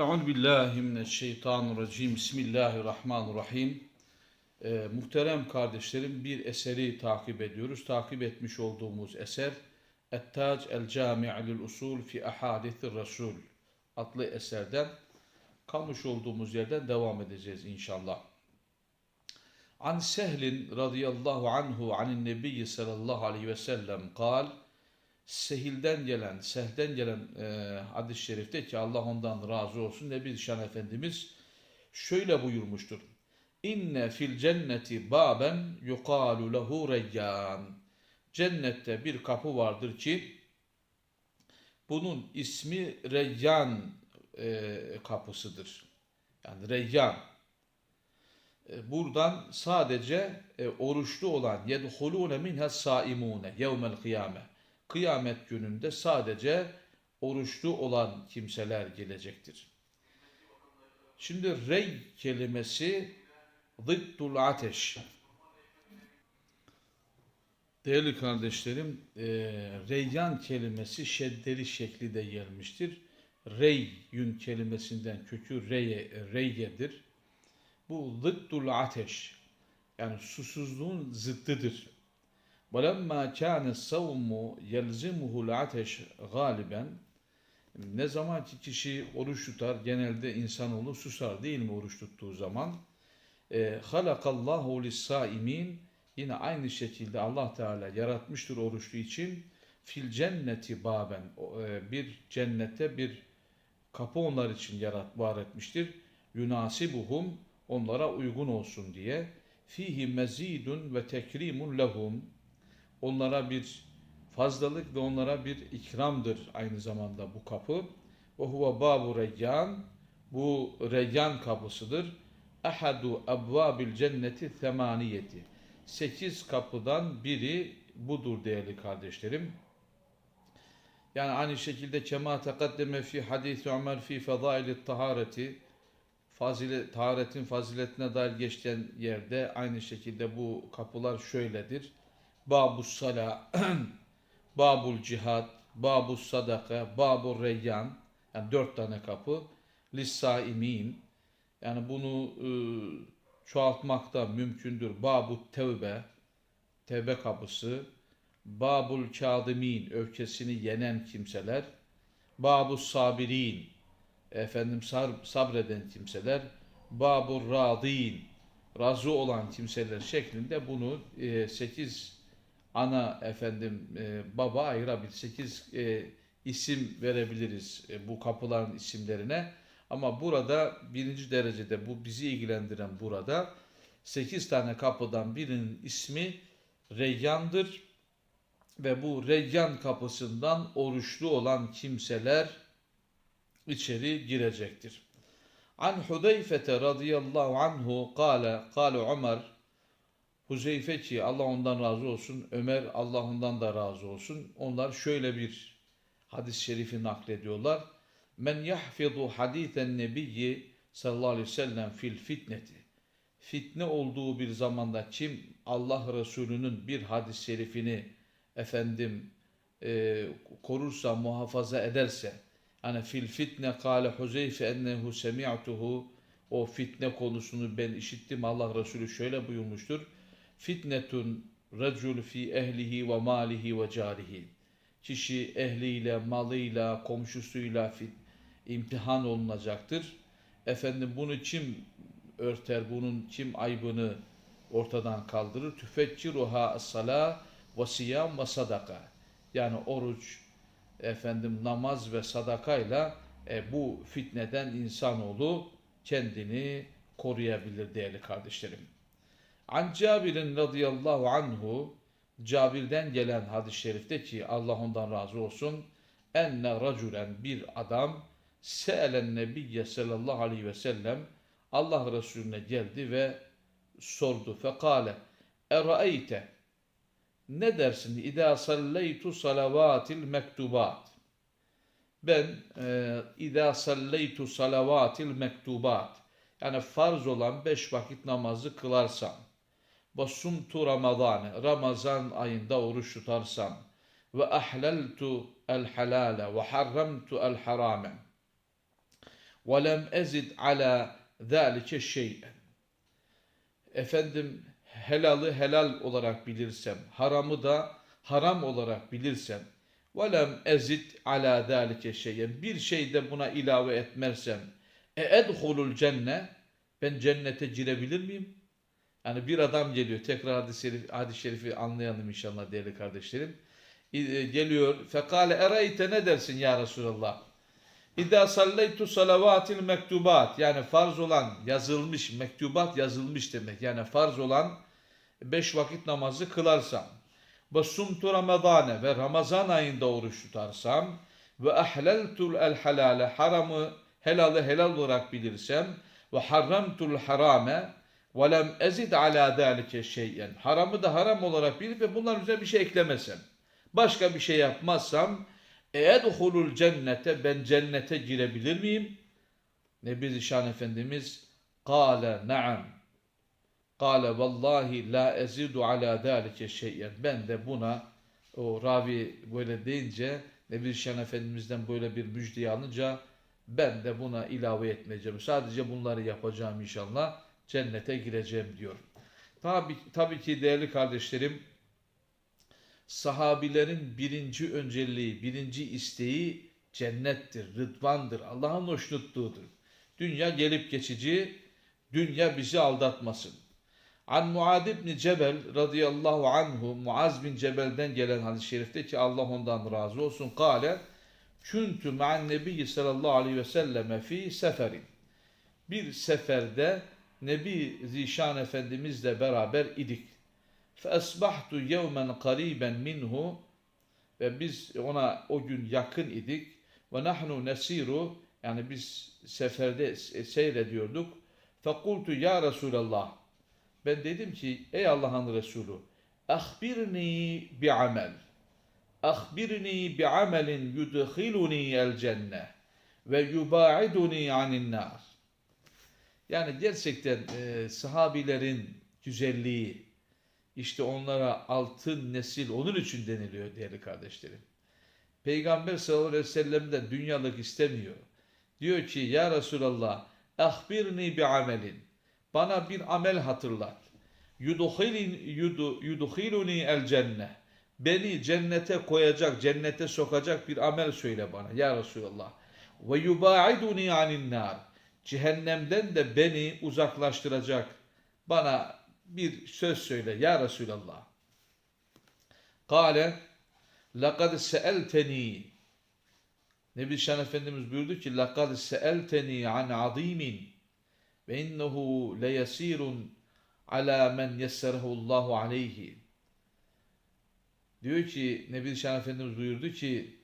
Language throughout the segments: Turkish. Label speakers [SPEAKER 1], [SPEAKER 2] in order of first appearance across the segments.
[SPEAKER 1] Euzu billahi mineşşeytanirracim. Bismillahirrahmanirrahim. Ee, muhterem kardeşlerim bir eseri takip ediyoruz. Takip etmiş olduğumuz eser Et-Tac el-Cami' lil Usul fi Ahadithir Resul adlı eserden kalmış olduğumuz yerden devam edeceğiz inşallah. An Sehlin radıyallahu anhu anin nebiyyi sallallahu aleyhi ve sellem kal Sehil'den gelen, Seh'den gelen e, hadis-i şerifte ki Allah ondan razı olsun Nebi Şan Efendimiz şöyle buyurmuştur. İnne fil cenneti baben yukalu lehu reyyan. Cennette bir kapı vardır ki bunun ismi Reyyan e, kapısıdır. Yani Reyyan. E, buradan sadece e, oruçlu olan yedhulune minha saimune yevmel kıyame. Kıyamet gününde sadece oruçlu olan kimseler gelecektir. Şimdi rey kelimesi zıddul ateş. Değerli kardeşlerim, e, reyyan kelimesi şeddeli şekli gelmiştir. Rey yün kelimesinden kökü reye, reyyedir. Bu zıddul ateş yani susuzluğun zıddıdır. وَلَمَّا كَانَ السَّوْمُ يَلْزِمُهُ الْعَتَشْ galiben ne zaman ki kişi oruç tutar, genelde insanoğlu susar değil mi oruç tuttuğu zaman? خَلَقَ اللّٰهُ لِلسَّائِم۪ينَ Yine aynı şekilde Allah Teala yaratmıştır oruçlu için fil cenneti baben e, bir cennette bir kapı onlar için yarat var etmiştir. Yunasibuhum onlara uygun olsun diye fihi mezidun ve tekrimun lehum onlara bir fazlalık ve onlara bir ikramdır aynı zamanda bu kapı. Ve huve babu reyyan bu reyyan kapısıdır. Ahadu ebvabil cenneti temaniyeti. Sekiz kapıdan biri budur değerli kardeşlerim. Yani aynı şekilde kema tekaddeme fi hadisi Ömer fi fedailit tahareti fazilet, taharetin faziletine dair geçen yerde aynı şekilde bu kapılar şöyledir. Babus sala, babul cihad, babus sadaka, babul reyyan yani dört tane kapı. Lissaimin yani bunu e, çoğaltmak da mümkündür. Babut tevbe, tevbe kapısı. Babul kâdimin, öfkesini yenen kimseler. Babus sabirin, efendim sabreden kimseler. Babur radin, razı olan kimseler şeklinde bunu e, 8 ana efendim e, baba ayırabilir. 8 e, isim verebiliriz e, bu kapıların isimlerine. Ama burada birinci derecede bu bizi ilgilendiren burada 8 tane kapıdan birinin ismi Reyyan'dır. Ve bu Reyyan kapısından oruçlu olan kimseler içeri girecektir. An Hudeyfete radıyallahu anhu kâle, kâle Ömer, Huzeyfe ki Allah ondan razı olsun, Ömer Allah ondan da razı olsun. Onlar şöyle bir hadis-i şerifi naklediyorlar. Men yahfizu hadisen nebiyyi sallallahu aleyhi ve sellem fil fitneti. Fitne olduğu bir zamanda kim Allah Resulü'nün bir hadis-i şerifini efendim e, korursa, muhafaza ederse, hani fil fitne kâle Huzeyfe ennehu semi'tuhu o fitne konusunu ben işittim. Allah Resulü şöyle buyurmuştur. Fitnetun racul fi ehlihi ve malihi ve carihi. Kişi ehliyle, malıyla, komşusuyla fit, imtihan olunacaktır. Efendim bunu kim örter, bunun kim aybını ortadan kaldırır? Tüfekkiruha as-sala ve siyam ve sadaka. Yani oruç, efendim namaz ve sadakayla e, bu fitneden insanoğlu kendini koruyabilir değerli kardeşlerim. An Cabir'in radıyallahu anhu Cabir'den gelen hadis-i şerifte ki Allah ondan razı olsun enne raculen bir adam se'elen nebiyye sallallahu aleyhi ve sellem Allah Resulüne geldi ve sordu. Fekale eraeyte ne dersin? İdâ salleytu salavatil mektubat. Ben e, idâ salleytu salavatil mektubat. Yani farz olan beş vakit namazı kılarsam ve sumtu ramazan Ramazan ayında oruç tutarsam ve ahleltu el halale ve harramtu el harame وَلَمْ اَزِدْ عَلَى ذَٰلِكَ شَيْئًا Efendim helalı helal olarak bilirsem, haramı da haram olarak bilirsem, وَلَمْ اَزِدْ عَلَى ذَٰلِكَ شَيْئًا Bir şey de buna ilave etmersem, اَاَدْخُلُ الْجَنَّةِ Ben cennete girebilir miyim? Yani bir adam geliyor. Tekrar hadis-i şerif, hadis şerifi anlayalım inşallah değerli kardeşlerim. E, Geliyor. Fekale ereyte ne dersin ya Resulallah? İdâ salleytu salavatil mektubat. Yani farz olan yazılmış, mektubat yazılmış demek. Yani farz olan beş vakit namazı kılarsam. Ve sumtu ramadane ve Ramazan ayında oruç tutarsam. Ve ahleltul el halale haramı helalı helal olarak bilirsem. Ve harramtul harame lem ezid ala zalike şey'en. Haramı da haram olarak bilip ve bunların üzerine bir şey eklemesem. Başka bir şey yapmazsam Eedhulul cennete ben cennete girebilir miyim? Nebi Zişan Efendimiz Kale naam. Kale vallahi la ezidu ala zalike şey'en. Ben de buna o ravi böyle deyince Nebi Zişan Efendimiz'den böyle bir müjdeyi alınca ben de buna ilave etmeyeceğim. Sadece bunları yapacağım inşallah. Cennete gireceğim diyor. Tabi, tabii ki değerli kardeşlerim sahabilerin birinci önceliği, birinci isteği cennettir, rıdvandır, Allah'ın hoşnutluğudur. Dünya gelip geçici, dünya bizi aldatmasın. An Muad ibn Cebel radıyallahu anhu, Muaz bin Cebel'den gelen hadis-i şerifte ki Allah ondan razı olsun, kâle, Küntü ma'an nebiyyi sallallahu aleyhi ve selleme fi seferin. Bir seferde Nebi Zişan Efendimizle beraber idik. فَاَصْبَحْتُ يَوْمًا قَرِيبًا minhu Ve biz ona o gün yakın idik. Ve nahnu nesiru yani biz seferde seyrediyorduk. Fekultu ya Resulallah. Ben dedim ki ey Allah'ın Resulü ahbirni bi amel. Ahbirni bi amelin yudkhiluni el cenne ve yubaiduni anin nar. Yani gerçekten e, sahabilerin güzelliği, işte onlara altın nesil onun için deniliyor değerli kardeşlerim. Peygamber sallallahu aleyhi ve sellem de dünyalık istemiyor. Diyor ki ya Resulallah ahbirni bi amelin. Bana bir amel hatırlat. Yudkhilin yudu yudkhiluni el cenne. Beni cennete koyacak, cennete sokacak bir amel söyle bana ya Resulallah. Ve yubaiduni anin nar Cehennemden de beni uzaklaştıracak. Bana bir söz söyle ya Resulallah. Kale لَقَدْ سَأَلْتَنِي Nebi Şan Efendimiz buyurdu ki لَقَدْ سَأَلْتَنِي عَنْ عَظِيمٍ وَاِنَّهُ لَيَس۪يرٌ عَلَى مَنْ يَسَّرَهُ اللّٰهُ عَلَيْهِ Diyor ki Nebi Şan Efendimiz buyurdu ki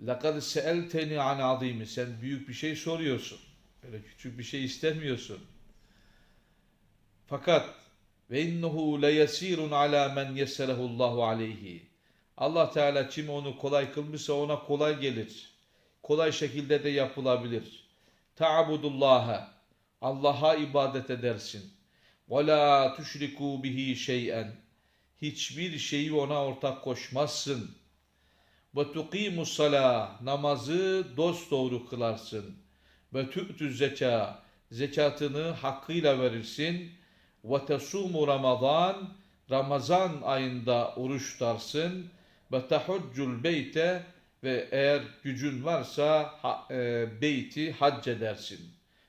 [SPEAKER 1] لَقَدْ سَأَلْتَنِي عَنْ عَظِيمٍ Sen büyük bir şey soruyorsun. Öyle küçük bir şey istemiyorsun. Fakat ve innehu le yesirun ala men yesserehu Allahu aleyhi. Allah Teala kim onu kolay kılmışsa ona kolay gelir. Kolay şekilde de yapılabilir. Ta'budullaha. Allah'a ibadet edersin. Ve la tuşriku bihi şey'en. Hiçbir şeyi ona ortak koşmazsın. Ve tuqimus salah. Namazı dosdoğru kılarsın. Ve tu'tü zeka. Zekatını hakkıyla verirsin ve tesumu Ramazan Ramazan ayında oruç tutarsın ve tahuccul beyte ve eğer gücün varsa ha, e, beyti hac edersin.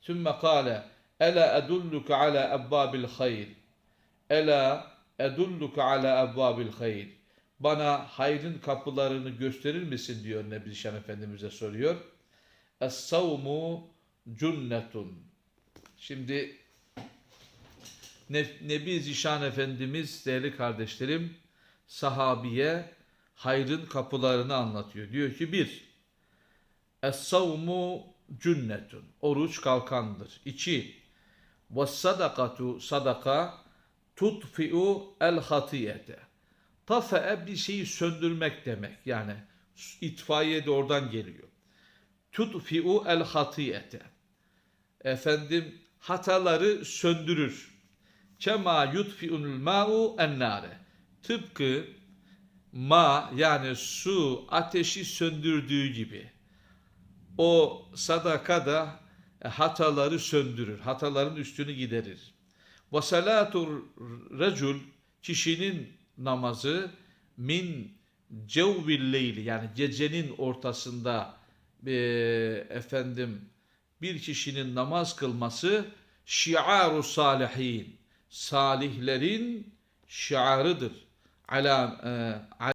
[SPEAKER 1] Sümme kâle Ela edulluke ala ebbabil hayr. Ela edulluke ala ebbabil hayr. Bana hayrın kapılarını gösterir misin diyor Nebi Şen Efendimiz'e soruyor. Es-savmu cunnetun. Şimdi Nebi Zişan Efendimiz değerli kardeşlerim sahabiye hayrın kapılarını anlatıyor. Diyor ki bir Es-savmu cünnetun. Oruç kalkandır. İki ve sadakatu sadaka tutfi'u el hatiyete. Tafe'e bir şeyi söndürmek demek. Yani itfaiye de oradan geliyor. Tutfi'u el hatiyete. Efendim hataları söndürür. Kema yutfi'ul ma'u ennare. Tıpkı ma yani su ateşi söndürdüğü gibi. O sadaka da e, hataları söndürür. Hataların üstünü giderir. Ve salatur recul kişinin namazı min cevvil leyli yani gecenin ortasında e, efendim bir kişinin namaz kılması şiaru salihin salihlerin şiarıdır. Ala, e,